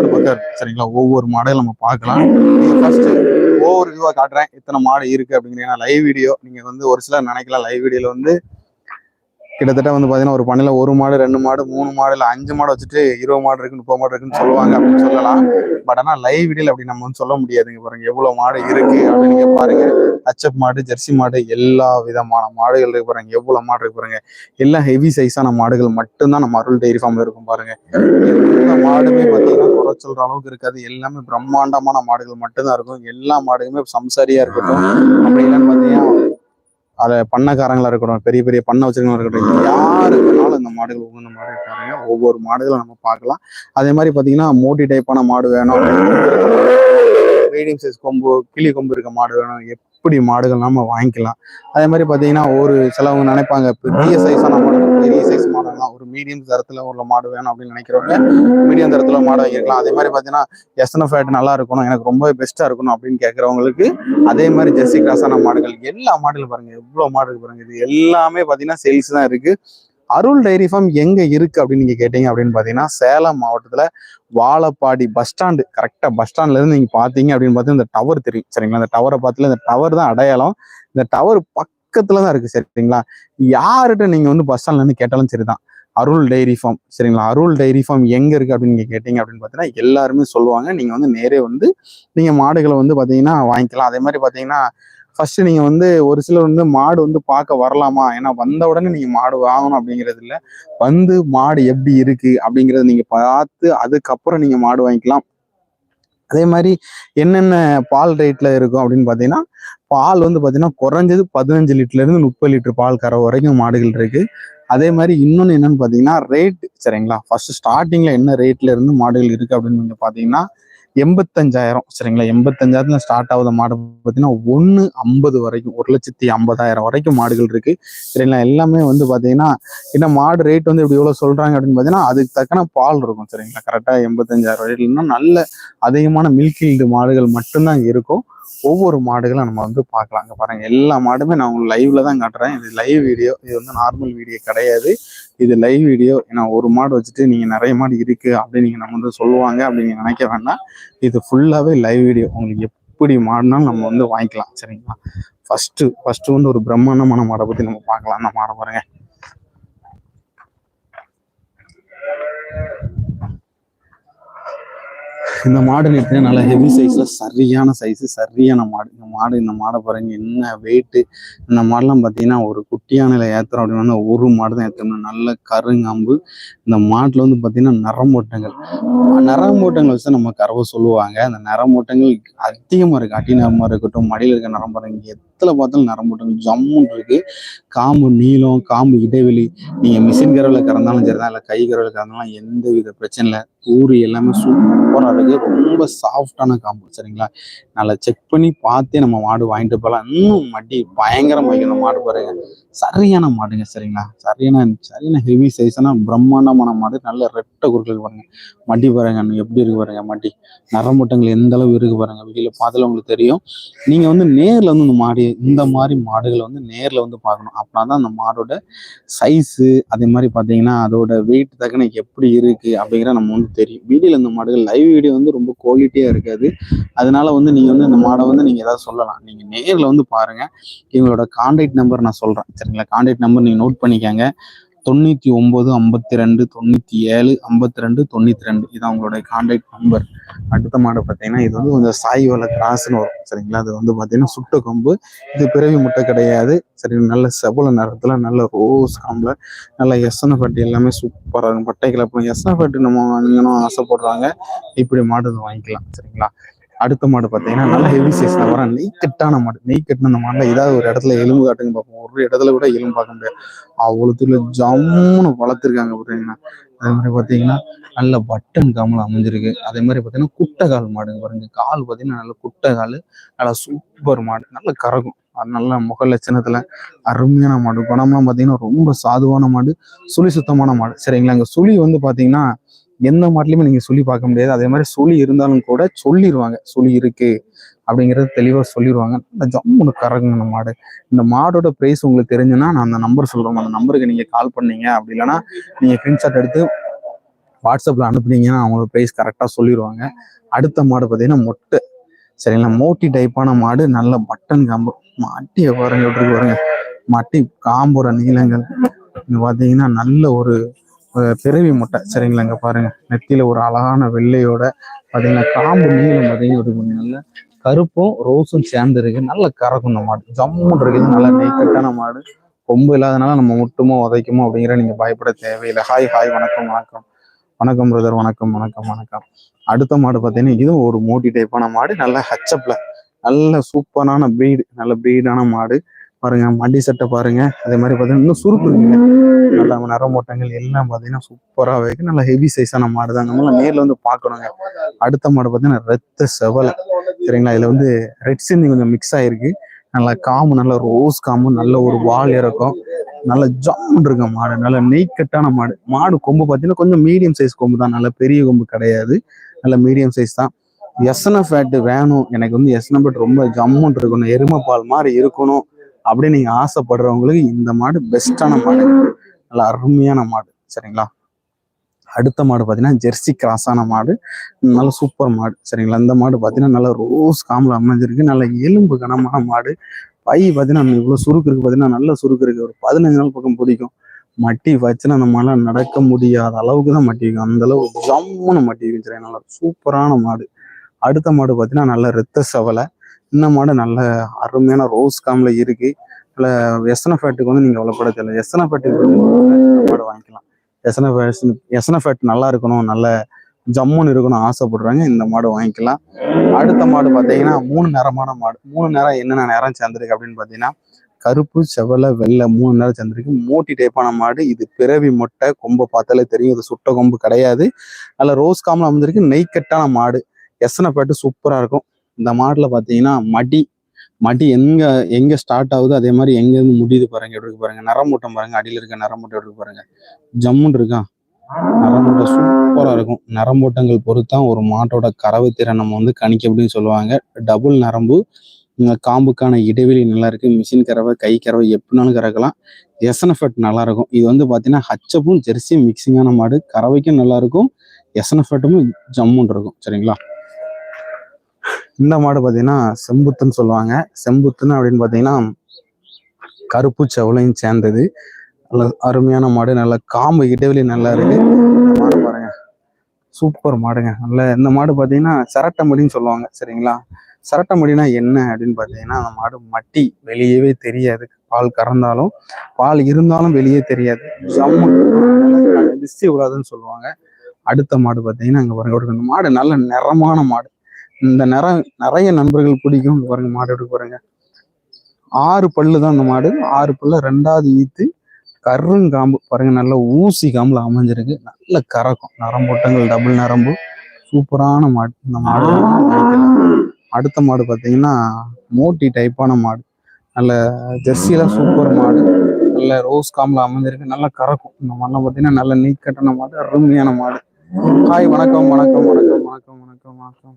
மாடு பக்கம் சரிங்களா? ஒவ்வொரு மாடையும் நம்ம பார்க்கலாம். ஃபர்ஸ்ட் ஒவ்வொரு இதுவா காட்டுறேன். இத்தனை மாடு இருக்கு அப்படிங்கிறீங்கன்னா லைவ் வீடியோ நீங்க வந்து ஒரு சிலர் நினைக்கலாம் லைவ் வீடியோல வந்து கிட்டத்தட்ட வந்து பாத்தீங்கன்னா ஒரு பண்ணையில் ஒரு மாடு ரெண்டு மாடு மூணு மாடு இல்லை அஞ்சு மாடு வச்சுட்டு இருபது மாடு இருக்கு முப்பது மாடு இருக்குன்னு சொல்லுவாங்க அப்படின்னு சொல்லலாம். பட் ஆனா லைவ் வீடியோல அப்படி நம்ம வந்து சொல்ல முடியாதுங்க பாருங்க. எவ்வளவு மாடு இருக்கு அப்படின்னு நீங்க பாருங்க. அச்சப் மாடு ஜெர்சி மாடு எல்லா விதமான மாடுகள் இருக்கு பாருங்க. எவ்வளவு மாடு இருக்கு பாருங்க. எல்லாம் ஹெவி சைஸான மாடுகள் மட்டும்தான் நம்ம அருள் டெய்ரி ஃபார்ம்ல இருக்கும் பாருங்க. எந்த மாடுமே பாத்தீங்கன்னா குறை சொல்ற அளவுக்கு இருக்காது. எல்லாமே பிரம்மாண்டமான மாடுகள் மட்டும்தான் இருக்கும். எல்லா மாடுகளுமே சம்சாரியா இருக்கட்டும். அப்படி இல்லைன்னு பார்த்தீங்கன்னா அதை பண்ணக்காரங்களா இருக்கட்டும் பெரிய பெரிய பண்ணை வச்சிருக்கவங்க இருக்கட்டும் யாரு வேணாலும் இந்த மாடுகள் உகந்த மாடு பாருங்க ஒவ்வொரு மாடுகளும் நம்ம பார்க்கலாம். அதே மாதிரி பாத்தீங்கன்னா மோட்டி டைப்பான மாடு வேணும் மீடியம் சைஸ் கொம்பு கிளி கொம்பு இருக்க மாடு வேணும். எப்படி மாடுகள் நம்ம வாங்கிக்கலாம்? அதே மாதிரி பார்த்தீங்கன்னா ஒரு சிலவங்க நினைப்பாங்க பெரிய சைஸான மாடு பெரிய சைஸ் மாடுலாம் ஒரு மீடியம் தரத்துல உள்ள மாடு வேணும் அப்படின்னு நினைக்கிறவங்க மீடியம் தரத்துல மாடு வாங்கிக்கலாம் அதே மாதிரி பார்த்தீங்கன்னா எஸ்என்எ ஃபேட் நல்லா இருக்கணும் எனக்கு ரொம்ப பெஸ்ட்டாக இருக்கணும் அப்படின்னு கேட்குறவங்களுக்கு அதே மாதிரி ஜெர்சி கிராஸான மாடுகள் எல்லா மாடுகளும் பாருங்க எவ்வளோ மாடு பாருங்க இது எல்லாமே பார்த்தீங்கன்னா சேல்ஸ் தான் இருக்குது அருள் டைரி ஃபார்ம் எங்க இருக்கு அப்படின்னு நீங்க கேட்டீங்க அப்படின்னு பாத்தீங்கன்னா சேலம் மாவட்டத்துல வாழப்பாடி பஸ் ஸ்டாண்டு கரெக்டா பஸ் ஸ்டாண்ட்ல இருந்து நீங்க பாத்தீங்க அப்படின்னு பார்த்தீங்கன்னா இந்த டவர் தெரியும். சரிங்களா? இந்த டவரை பார்த்துல இந்த டவர் தான் அடையாளம். இந்த டவர் பக்கத்துல தான் இருக்கு. சரிங்களா? யார்கிட்ட நீங்க வந்து பஸ் ஸ்டாண்ட்ல இருந்து கேட்டாலும் சரிதான். அருள் டைரி ஃபார்ம் சரிங்களா? அருள் டைரி ஃபார்ம் எங்க இருக்கு அப்படின்னு நீங்க கேட்டீங்க அப்படின்னு பார்த்தீங்கன்னா எல்லாருமே சொல்லுவாங்க. நீங்க வந்து நேரே வந்து நீங்க மாடுகளை வந்து பாத்தீங்கன்னா வாங்கிக்கலாம். அதே மாதிரி பாத்தீங்கன்னா ஃபர்ஸ்ட் நீங்க வந்து ஒரு சிலர் வந்து மாடு வந்து பார்க்க வரலாமா? ஏன்னா வந்த உடனே நீங்க மாடு வாங்கணும் அப்படிங்கிறது இல்ல. வந்து மாடு எப்படி இருக்கு அப்படிங்கறத நீங்க பார்த்து அதுக்கப்புறம் நீங்க மாடு வாங்கிக்கலாம். அதே மாதிரி என்னென்ன பால் ரேட்ல இருக்கும் அப்படின்னு பாத்தீங்கன்னா பால் வந்து பாத்தீங்கன்னா குறைஞ்சது பதினஞ்சு லிட்டர்ல இருந்து முப்பது லிட்டர் பால் கற வரைக்கும் மாடுகள் இருக்கு. அதே மாதிரி இன்னொன்னு என்னன்னு பாத்தீங்கன்னா ரேட் சரிங்களா? ஃபர்ஸ்ட் ஸ்டார்டிங்ல என்ன ரேட்ல இருந்து மாடுகள் இருக்கு அப்படின்னு நீங்க பாத்தீங்கன்னா எண்பத்தஞ்சாயிரம் சரிங்களா? எண்பத்தஞ்சாயிரத்துல ஸ்டார்ட் ஆகுத மாடு பார்த்தீங்கன்னா ஒன்று ஐம்பது வரைக்கும் ஒரு லட்சத்தி ஐம்பதாயிரம் வரைக்கும் மாடுகள் இருக்கு. சரிங்களா? எல்லாமே வந்து பார்த்தீங்கன்னா என்ன மாடு ரேட் வந்து இப்படி எவ்வளோ சொல்றாங்க அப்படின்னு பார்த்தீங்கன்னா அதுக்கு தக்கன பால் இருக்கும் சரிங்களா? கரெக்டாக எண்பத்தஞ்சாயிரம் ரேட்லன்னா நல்ல அதிகமான மில்க் மாடுகள் மட்டும்தான் இருக்கும். ஒவ்வொரு மாடுகளும் நம்ம வந்து பார்க்கலாம். இங்க பாருங்க எல்லா மாடுமே நான் உங்களுக்கு லைவ்ல தான் காட்டுறேன். இது லைவ் வீடியோ இது வந்து நார்மல் வீடியோ கிடையாது. இது லைவ் வீடியோ ஏன்னா ஒரு மாடு வச்சுட்டு நீங்க நிறைய மாடு இருக்கு அப்படின்னு நீங்க நம்ம வந்து சொல்லுவாங்க அப்படின்னு நீங்க நினைக்க வேண்டாம். இது ஃபுல்லாவே லைவ் வீடியோ உங்களுக்கு எப்படி மாடுனாலும் நம்ம வந்து வாங்கிக்கலாம் சரிங்களா? ஃபர்ஸ்ட் ஃபர்ஸ்ட் வந்து ஒரு பிரம்மாண்டமான மாடை பத்தி நம்ம பார்க்கலாம். அந்த மாடை பாருங்க. இந்த மாடு நிறுத்தினா நல்லா ஹெவி சைஸ்ல சரியான சைஸ் சரியான மாடு. இந்த மாடு இந்த மாடை பாருங்க என்ன வெயிட்டு இந்த மாடெல்லாம் பார்த்தீங்கன்னா ஒரு குட்டியானையில ஏத்துறோம் அப்படின்னா ஒரு மாடு தான் ஏற்றணும் நல்ல கருங்கம்பு. இந்த மாட்டுல வந்து பார்த்தீங்கன்னா நரம்போட்டங்கள் நரம்போட்டங்கள் வச்சு நம்ம கறவை சொல்லுவாங்க. அந்த நரம்போட்டங்கள் அதிகமா இருக்கு. அட்டி நரம்பா இருக்கட்டும் மடியில் இருக்க நரம்பு எத்தனை பார்த்தாலும் நரம்போட்டங்கள் ஜம்முன் இருக்கு. காம்பு நீளம் காம்பு இடைவெளி. நீங்க மிஷின் கரவில் கறந்தாலும் சரிதான் இல்லை கை கரவில் கறந்தாலும் எந்த வித பிரச்சனை இல்லை. தூரி எல்லாமே சூப்பராக இருக்கு. ரொம்ப சாஃப்டான காம்பு சரிங்களா? நல்லா செக் பண்ணி பார்த்தே நம்ம மாடு வாங்கிட்டு போகலாம் இன்னும் மடி பயங்கரமாக வைக்கணும் மாடு பாருங்க. சரியான மாடுங்க சரிங்களா? சரியான சரியான ஹெவி சைஸ்னா பிரம்மாண்டமான மாடு. நல்ல ரெட்டை குறுக்கள் பாருங்க. மடி பாருங்க எப்படி இருக்கு பாருங்க மடி. நரம்பட்டங்கள் எந்த அளவு இருக்கு பாருங்க. வெளியில பார்த்தாலும் உங்களுக்கு தெரியும். நீங்க வந்து நேர்ல வந்து இந்த மாடி இந்த மாதிரி மாடுகளை வந்து நேரில் வந்து பார்க்கணும். அப்படின்னா தான் அந்த மாடோட சைஸு அதே மாதிரி பார்த்தீங்கன்னா அதோட வெயிட் தக்கன எப்படி இருக்குது அப்படிங்கிற நம்ம வந்து தெரியும். வீடியோவில் இந்த மாடுகள் லைவ் வீடியோ வந்து ரொம்ப குவாலிட்டியாக இருக்காது. அதனால வந்து நீங்கள் வந்து இந்த மாடை வந்து நீங்கள் ஏதாவது சொல்லலாம். நீங்கள் நேரில் வந்து பாருங்கள் இவங்களோட கான்டாக்ட் நம்பர் நான் சொல்கிறேன் சரிங்களா? கான்டாக்ட் நம்பர் நீங்கள் நோட் பண்ணிக்கோங்க. தொண்ணூத்தி ஒன்பது ஐம்பத்தி ரெண்டு தொண்ணூத்தி ஏழு ஐம்பத்தி ரெண்டு தொண்ணூத்தி ரெண்டு. இது அவங்களுடைய கான்டாக்ட் நம்பர் அடுத்த மாடு பார்த்தீங்கன்னா இது வந்து கொஞ்சம் சாய் வள கிராஸ்னு வரும் சரிங்களா? அது வந்து பார்த்தீங்கன்னா சுட்ட கொம்பு. இது பிறவி முட்டை கிடையாது. சரி நல்ல செவல நேரத்தில் நல்ல ரோஸ் காம்புல நல்ல எசன பட்டி எல்லாமே சூப்பராக இருக்கும். பட்டை கிளப்பும் எசன பட்டி நம்ம வாங்கணும்னு ஆசைப்படுறாங்க. இப்படி மாடு வாங்கிக்கலாம் சரிங்களா? அடுத்த மாடு பார்த்தீங்கன்னா நல்ல ஹெவி சைஸ்ல வர நெய் கட்டான மாடு. நெய் கட்டின அந்த மாடுல ஏதாவது ஒரு இடத்துல எலும்பு காட்டுங்க பார்ப்போம். ஒரு இடத்துல கூட எலும்பு பார்க்க முடியாது. அவ்வளோத்துல ஜம்முன்னு வளர்த்துருக்காங்க பார்த்தீங்கன்னா அதே மாதிரி பார்த்தீங்கன்னா நல்ல பட்டன் காமல் அமைஞ்சிருக்கு. அதே மாதிரி பார்த்தீங்கன்னா குட்டை கால் மாடுங்க பாருங்க. கால் பார்த்தீங்கன்னா நல்ல குட்டை கால் நல்லா சூப்பர் மாடு. நல்ல கறக்கும் அது நல்ல முக லட்சணத்துல அருமையான மாடு. குணம்லாம் பார்த்தீங்கன்னா ரொம்ப சாதுவான மாடு. சுழி சுத்தமான மாடு. சரிங்களா? இங்க சுழி வந்து பார்த்தீங்கன்னா எந்த மாட்டுலயுமே நீங்க சொல்லி பார்க்க முடியாது. அதே மாதிரி சொல்லி இருந்தாலும் கூட சொல்லிடுவாங்க சொல்லி இருக்கு அப்படிங்கறது தெளிவா சொல்லிடுவாங்க இந்த ஜம்முன்னு கறங்க இந்த மாடு. இந்த மாடோட பிரைஸ் உங்களுக்கு தெரிஞ்சுன்னா நான் அந்த நம்பர் சொல்கிறோம் அந்த நம்பருக்கு நீங்க கால் பண்ணீங்க அப்படி இல்லைன்னா நீங்க ஸ்கிரீன்ஷாட் எடுத்து வாட்ஸ்அப்பில் அனுப்புனீங்கன்னா அவங்க ப்ரைஸ் கரெக்டாக சொல்லிடுவாங்க அடுத்த மாடு பார்த்தீங்கன்னா மொட்டை. சரிங்களா? மோட்டி டைப்பான மாடு. நல்ல பட்டன் காம்பு மட்டியை பாருங்க எப்படி பாருங்க. மட்டி காம்போட நீளங்கள். பார்த்தீங்கன்னா நல்ல ஒரு பிறவி முட்டை. சரிங்களா? இங்க பாருங்க. நெத்தியில ஒரு அழகான வெள்ளையோட பார்த்தீங்கன்னா காம்பு நீளம் பார்த்தீங்கன்னா நல்ல கருப்பும் ரோஸும் சேர்ந்து இருக்கு நல்ல கறக்கும் இந்த மாடு. ஜம்முன்னு இருக்குது. நல்ல நெய்க்கட்டான மாடு. கொம்பு இல்லாதனால நம்ம முட்டுமோ உதைக்குமோ அப்படிங்கிற நீங்க பயப்பட தேவையில்லை. ஹாய் ஹாய் வணக்கம் வணக்கம். வணக்கம் பிரதர் வணக்கம் வணக்கம் வணக்கம். அடுத்த மாடு பார்த்தீங்கன்னா இதுவும் ஒரு மோட்டி டைப்பான மாடு. நல்ல ஹச்சப்ல நல்ல சூப்பரான பிரீடு நல்ல பிரீடான மாடு. பாருங்க மடி சட்டை பாருங்க. அதே மாதிரி பார்த்தீங்கன்னா இன்னும் சுருக்கு இருக்குங்க. நல்ல நரமோட்டங்கள் எல்லாம் பார்த்தீங்கன்னா சூப்பராக இருக்கு நல்ல ஹெவி சைஸான மாடு தான் நம்மளாம் நேர்ல வந்து பார்க்கணுங்க. அடுத்த மாடு பார்த்தீங்கன்னா ரத்த செவலை. சரிங்களா? இதுல வந்து ரெட் சிந்தி கொஞ்சம் மிக்ஸ் ஆயிருக்கு. நல்லா காம்பு நல்ல ரோஸ் காம்பு நல்ல ஒரு வால் இறக்கும். நல்ல ஜம்முன்னு இருக்க மாடு. நல்ல நெய்க்கட்டான மாடு. மாடு கொம்பு பார்த்தீங்கன்னா கொஞ்சம் மீடியம் சைஸ் கொம்பு தான். நல்ல பெரிய கொம்பு கிடையாது. நல்ல மீடியம் சைஸ் தான். எஸ்என்எஃப் ஃபேட்டு வேணும். எனக்கு வந்து எஸ்என்எஃப் ஃபேட் ரொம்ப ஜம்முன்னு இருக்கணும். எருமை பால் மாதிரி இருக்கணும். அப்படின்னு நீங்க ஆசைப்படுறவங்களுக்கு இந்த மாடு பெஸ்டான மாடு. நல்ல அருமையான மாடு. சரிங்களா? அடுத்த மாடு பார்த்தீங்கன்னா ஜெர்சி கிராஸான மாடு. நல்ல சூப்பர் மாடு. சரிங்களா? இந்த மாடு பார்த்தீங்கன்னா நல்ல ரோஸ் காமில் அமைஞ்சிருக்கு. நல்ல எலும்பு கனமான மாடு. பை பார்த்தீங்கன்னா இவ்வளோ சுருக்கு இருக்கு பார்த்தீங்கன்னா நல்ல சுருக்கு இருக்கு. ஒரு பதினஞ்சு நாள் பக்கம் பிடிக்கும். மட்டி வச்சுன்னா நம்மளால நடக்க முடியாத அளவுக்கு தான் மட்டிக்கும் அந்த அளவு ஜம்முன்னு மட்டி சரி நல்லா சூப்பரான மாடு. அடுத்த மாடு பார்த்தீங்கன்னா நல்ல ரத்த செவலை. இந்த மாடு நல்ல அருமையான ரோஸ் காமில் இருக்கு. நல்ல எசன ஃபேட்டுக்கு வந்து நீங்கள் அவ்வளோப்பட தெரியல எசன ஃபேட்டுக்கு மாடு வாங்கிக்கலாம். எசன எசன ஃபேட் நல்லா இருக்கணும் நல்ல ஜம்முன்னு இருக்கணும் ஆசைப்படுறாங்க இந்த மாடு வாங்கிக்கலாம். அடுத்த மாடு பார்த்தீங்கன்னா மூணு நிறமான மாடு. மூணு நேரம் என்னென்ன நேரம் சேர்ந்துருக்கு அப்படின்னு பார்த்தீங்கன்னா கருப்பு செவலை வெள்ளை மூணு நேரம் சேர்ந்துருக்கு. மூட்டி டைப்பான மாடு. இது பிறவி மொட்டை கொம்பை பார்த்தாலே தெரியும். இது சுட்ட கொம்பு கிடையாது. நல்ல ரோஸ் காமில் அமைஞ்சிருக்கு. நெய்க்கட்டான மாடு. எசனை ஃபேட்டு சூப்பராக இருக்கும். இந்த மாடுல பார்த்தீங்கன்னா மடி மடி எங்க எங்க ஸ்டார்ட் ஆகுது அதே மாதிரி எங்க இருந்து முடியுது பாருங்க எப்படி இருக்கு பாருங்க. நரமூட்டம் பாருங்க அடியில இருக்க நரமூட்டம் எப்படி இருக்கு பாருங்க. ஜம்முன்னு இருக்கான் நரம்பூட்டம் சூப்பரா இருக்கும். நரம்பூட்டங்கள் பொறுத்தான் ஒரு மாட்டோட கறவை திறன் நம்ம வந்து கணிக்க அப்படின்னு சொல்லுவாங்க. டபுள் நரம்பு காம்புக்கான இடைவெளி நல்லா இருக்கு. மிஷின் கறவை கை கறவை எப்படினாலும் கறக்கலாம். எசனஃபெட் நல்லா இருக்கும். இது வந்து பாத்தீங்கன்னா ஹச்சப்பும் ஜெர்சியும் மிக்சிங்கான மாடு. கறவைக்கும் நல்லா இருக்கும். எசனஃபெட்டும் ஜம்முன்னு இருக்கும். சரிங்களா? இந்த மாடு பார்த்தீங்கன்னா செம்புத்துன்னு சொல்லுவாங்க. செம்புத்துன்னு அப்படின்னு பார்த்தீங்கன்னா கருப்பு செவலையும் சேர்ந்தது. நல்ல அருமையான மாடு நல்ல காம்பு இடைவெளி நல்லா இருக்கு. மாடு பாருங்க. சூப்பர் மாடுங்க. நல்ல இந்த மாடு பார்த்தீங்கன்னா சரட்டை மடின்னு சொல்லுவாங்க சரிங்களா? சரட்டை மடினா என்ன அப்படின்னு பார்த்தீங்கன்னா அந்த மாடு மட்டி வெளியவே தெரியாது. பால் கறந்தாலும் பால் இருந்தாலும் வெளியே தெரியாது. செம்ம திஷ்டி விடாதுன்னு சொல்லுவாங்க. அடுத்த மாடு பார்த்தீங்கன்னா அங்கே பாருங்க ஒரு மாடு நல்ல நிறமான மாடு. இந்த நிறம் நிறைய நண்பர்கள் பிடிக்கும். பாருங்க மாடு எடுக்க பாருங்க ஆறு பல்லு தான் இந்த மாடு. ஆறு பல்ல ரெண்டாவது ஈத்து கருங்காம்பு. பாருங்க நல்ல ஊசி காம்புல அமைஞ்சிருக்கு. நல்ல கறக்கும். நரம்போட்டங்கள் டபுள் நரம்பு சூப்பரான மாடு. இந்த மாடு அடுத்த மாடு பார்த்தீங்கன்னா மோட்டி டைப்பான மாடு. நல்ல ஜெர்சியில சூப்பர் மாடு. நல்ல ரோஸ் காம்பில் அமைஞ்சிருக்கு. நல்லா கறக்கும். இந்த மாடுலாம் பார்த்தீங்கன்னா நல்ல நீட் கட்டின மாடு. அருமையான மாடு. ஹாய் வணக்கம் வணக்கம் வணக்கம் வணக்கம் வணக்கம் வணக்கம்.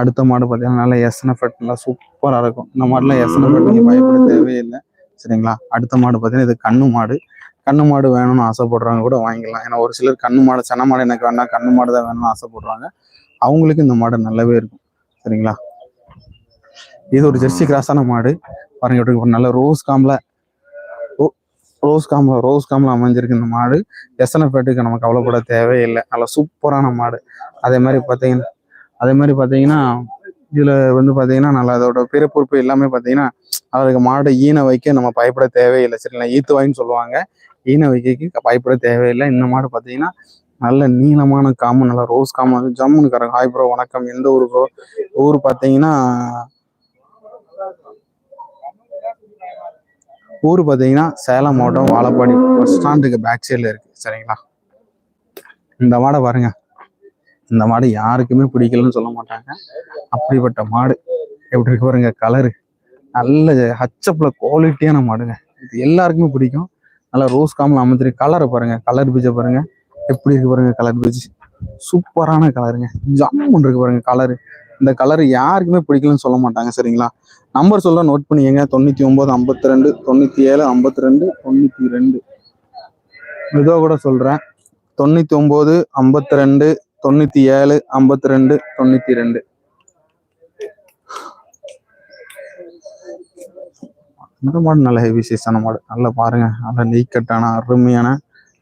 அடுத்த மாடு பார்த்தீங்கன்னா நல்லா எஸ்என்எஃபெட் நல்லா சூப்பராக இருக்கும். இந்த மாடுலாம் எஸ்என்எஃபெட் நீங்கள் பயப்பட தேவையில்லை. சரிங்களா? அடுத்த மாடு பார்த்தீங்கன்னா இது கண்ணு மாடு. கண்ணு மாடு வேணும்னு ஆசைப்படுறவங்க கூட வாங்கிக்கலாம். ஏன்னா ஒரு சிலர் கண்ணு மாடு சென மாடு எனக்கு வேணாம் கண்ணு மாடு தான் வேணும்னு ஆசைப்படுறாங்க. அவங்களுக்கு இந்த மாடு நல்லாவே இருக்கும். சரிங்களா? இது ஒரு ஜெர்சி கிராஸான மாடு. பாருங்க எப்படி நல்ல ரோஸ் காம்பில் ரோஸ் காம்பு ரோஸ் காம்பில் அமைஞ்சிருக்கு இந்த மாடு. எஸ்என்எஃபேட்டுக்கு நம்ம கவலைப்பட தேவையில்லை. நல்ல சூப்பரான மாடு. அதே மாதிரி பார்த்தீங்கன்னா அதே மாதிரி பார்த்தீங்கன்னா இதில் வந்து பார்த்தீங்கன்னா நல்லா அதோட பிறப்புறுப்பு எல்லாமே பார்த்தீங்கன்னா அதுக்கு மாடு ஈன வைக்க நம்ம பயப்பட தேவையில்லை. சரிங்களா ஈத்து வாயின்னு சொல்லுவாங்க. ஈன வைக்கக்கு பயப்பட தேவையில்லை. இந்த மாடு பார்த்தீங்கன்னா நல்ல நீளமான காம்பு நல்லா ரோஸ் காம்பு வந்து ஜம்முன்னு காரங்க ஹாய் ப்ரோ வணக்கம். எந்த ஊர் ப்ரோ ஊர் பார்த்தீங்கன்னா ஊர் பார்த்தீங்கன்னா சேலம் மாவட்டம் வாழப்பாடி பஸ் ஸ்டாண்டுக்கு பேக் சைடில் இருக்குது சரிங்களா? இந்த மாடை பாருங்க. இந்த மாடு யாருக்குமே பிடிக்கலன்னு சொல்ல மாட்டாங்க. அப்படிப்பட்ட மாடு. எப்படி இருக்கு பாருங்க கலரு நல்ல ஹச்சப்பில் குவாலிட்டியான மாடுங்க. இது எல்லாருக்குமே பிடிக்கும். நல்லா ரோஸ் காமில் அமைஞ்சிருக்கு கலரை பாருங்க. கலர் பீஜை பாருங்க. எப்படி இருக்கு பாருங்க கலர் பீஜ் சூப்பரான கலருங்க ஜம்முன்னு இருக்கு பாருங்க கலரு இந்த கலர் யாருக்குமே பிடிக்கலன்னு சொல்ல மாட்டாங்க சரிங்களா? நம்பர் சொல்ல நோட் பண்ணிக்கங்க. தொண்ணூத்தி ஒன்பது ஐம்பத்தி ரெண்டு தொண்ணூத்தி ஏழு ஐம்பத்தி ரெண்டு தொண்ணூத்தி ரெண்டு. இதோ கூட சொல்றேன். தொண்ணூத்தி ஒன்பது ஐம்பத்தி ரெண்டு தொண்ணூத்தி ஏழு ஐம்பத்தி ரெண்டு தொண்ணூத்தி ரெண்டு. இந்த மாடு நல்ல ஹெவி சைஸான மாடு. நல்லா பாருங்க. நல்ல நெய் கட்டான அருமையான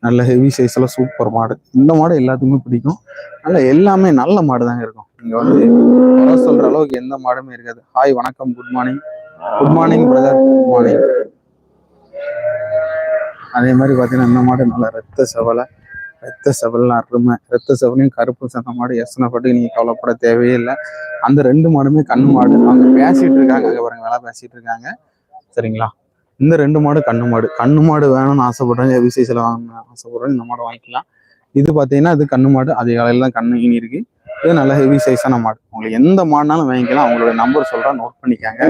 நல்ல ஹெவி சைஸ்ல சூப்பர் மாடு. இந்த மாடு எல்லாத்துக்குமே பிடிக்கும். நல்ல எல்லாமே நல்ல மாடு தாங்க இருக்கும். இங்க வந்து குறை சொல்ற அளவுக்கு எந்த மாடுமே இருக்காது. ஹாய் வணக்கம் good morning good morning brother good morning அதே மாதிரி பாத்தீங்கன்னா இந்த மாடு நல்லா ரத்த செவலை ரத்த செவல் அருமை. ரத்த செவலையும் கருப்பு சந்த மாடு. எசனை பட்டு நீங்க கவலைப்பட தேவையே இல்லை. அந்த ரெண்டு மாடுமே கண்ணு மாடு. அவங்க பேசிட்டு இருக்காங்க. அங்க பாருங்க வேலை பேசிட்டு இருக்காங்க. சரிங்களா? இந்த ரெண்டு மாடு கண்ணு மாடு. கண்ணு மாடு வேணும்னு ஆசைப்படுறேன். விசேஷத்தில் வாங்கணும்னு ஆசைப்படுறேன். இந்த மாடு வாங்கிக்கலாம். இது பார்த்தீங்கன்னா இது கண்ணு மாடு. அது காலையில தான் கண்ணு இனி இருக்கு இது நல்ல ஹெவி சைஸான மாடு. உங்களுக்கு எந்த மாடுனாலும் வாங்கிக்கலாம். அவங்களோட நம்பர் சொல்றேன் நோட் பண்ணிக்காங்க.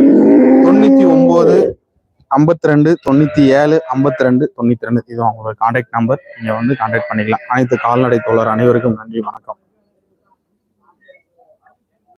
தொண்ணூத்தி ஒன்பது ஐம்பத்தி ரெண்டு தொண்ணூத்தி ஏழு ஐம்பத்தி ரெண்டு தொண்ணூத்தி ரெண்டு. இது அவங்களோட கான்டாக்ட் நம்பர் நீங்க வந்து கான்டாக்ட் பண்ணிக்கலாம். அனைத்து கால்நடை தோழர் அனைவருக்கும் நன்றி வணக்கம்.